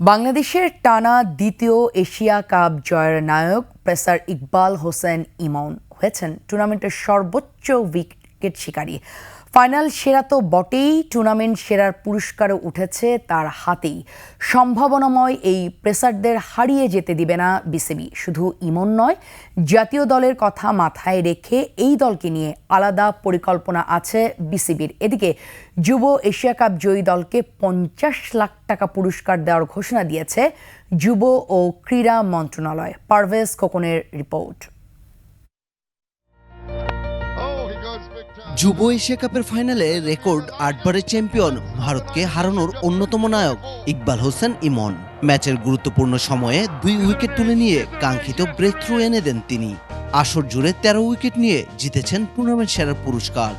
বাংলাদেশের টানা দ্বিতীয় এশিয়া কাপ জয়ের নায়ক প্রেসার ইকবাল হোসেন ইমন হয়েছেন। টুর্নামেন্টের সর্বোচ্চ উইকেট শিকারী। ফাইনাল সেরা তো বটেই, টুর্নামেন্ট সেরার পুরস্কারও উঠেছে তার হাতেই। সম্ভাবনাময় এই প্রেসারদের হারিয়ে যেতে দিবে না বিসিবি। শুধু ইমন নয়, জাতীয় দলের কথা মাথায় রেখে এই দলকে নিয়ে আলাদা পরিকল্পনা আছে বিসিবির। এদিকে যুব এশিয়া কাপ জয়ী দলকে পঞ্চাশ লাখ টাকা পুরস্কার দেওয়ার ঘোষণা দিয়েছে যুব ও ক্রীড়া মন্ত্রণালয়। পারভেজ খোকনের রিপোর্ট। যুব এশিয়া কাপের ফাইনালে রেকর্ড আটবারের চ্যাম্পিয়ন ভারতকে হারানোর অন্যতম নায়ক ইকবাল হোসেন ইমন। ম্যাচের গুরুত্বপূর্ণ সময়ে দুই উইকেট তুলে নিয়ে কাঙ্ক্ষিত ব্রেক থ্রু এনে দেন তিনি। আসর জুড়ে তেরো উইকেট নিয়ে জিতেছেন টুর্নামেন্ট সেরার পুরস্কার।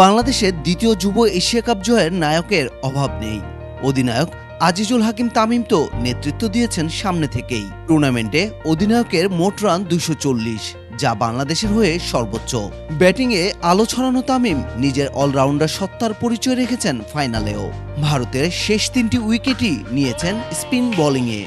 বাংলাদেশের দ্বিতীয় যুব এশিয়া কাপ জয়ের নায়কের অভাব নেই। অধিনায়ক আজিজুল হাকিম তামিম তো নেতৃত্ব দিয়েছেন সামনে থেকেই। টুর্নামেন্টে অধিনায়কের মোট রান দুইশো চল্লিশ। যা বাংলাদেশের হয়ে সর্বোচ্চ। ব্যাটিংয়ে আলো ছড়ানো তামিম নিজের অলরাউন্ডার সত্তার পরিচয় রেখেছেন ফাইনালেও। ভারতের শেষ তিনটি উইকেটই নিয়েছেন স্পিন বোলিংয়ে.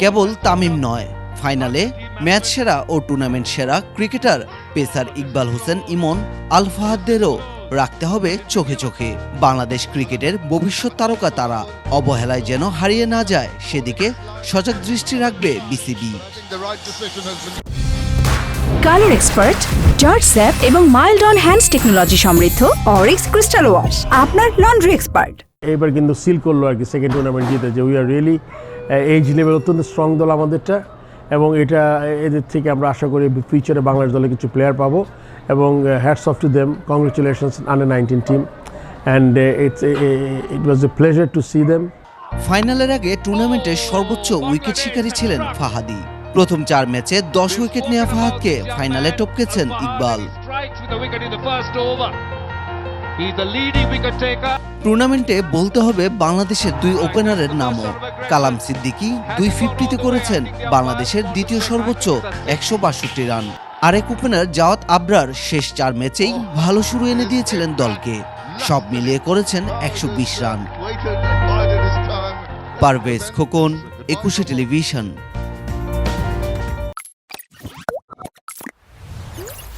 কেবল তামিম নয় ফাইনালে ম্যাচ সেরা ও টুর্নামেন্ট সেরা ক্রিকেটার পেসার ইকবাল হোসেন ইমন আল ফাহাদদেরও রাখতে হবে চোখে চোখে। বাংলাদেশ ক্রিকেটের ভবিষ্যৎ তারকা তারা। অবহেলায় যেন হারিয়ে না যায় সেদিকে সজাগ দৃষ্টি রাখবে বিসিবি। কালার এক্সপার্ট জর্জ স্যাপ এবং মাইল্ড অন হ্যান্ডস টেকনোলজি সমৃদ্ধ অরিক্স ক্রিস্টাল ওয়াশ আপনার লন্ড্রি এক্সপার্ট। এবার কিন্তু সিল করল আর কি সেকেন্ড টুর্নামেন্ট জিতে যে we are really age level অত্যন্ত স্ট্রং দল আমাদেরটা। এবং এটা এদের থেকে আমরা আশা করি ফিউচারে বাংলাদেশ দলে কিছু প্লেয়ার পাবো। এবং hats off to them congratulations under nineteen team and it's it was a pleasure to see them ফাইনালের আগে টুর্নামেন্টের সর্বোচ্চ উইকেট শিকারী ছিলেন ফাহাদি। প্রথম চার ম্যাচে দশ উইকেট নেওয়া ফাহাদকে ফাইনালে টপকেছেন ইকবাল. টুর্নামেন্টে বলতে হবে বাংলাদেশের দুই ওপেনারের নামও। কালাম সিদ্দিকি দুই ফিফটিতে করেছেন বাংলাদেশের দ্বিতীয় সর্বোচ্চ একশো বাষট্টি রান। আরেক ওপেনার জাওয়াত আবরার শেষ চার ম্যাচেই ভালো শুরু এনে দিয়েছিলেন দলকে সব মিলিয়ে করেছেন একশো বিশ রান. পারভেজ খোকন, একুশে টেলিভিশন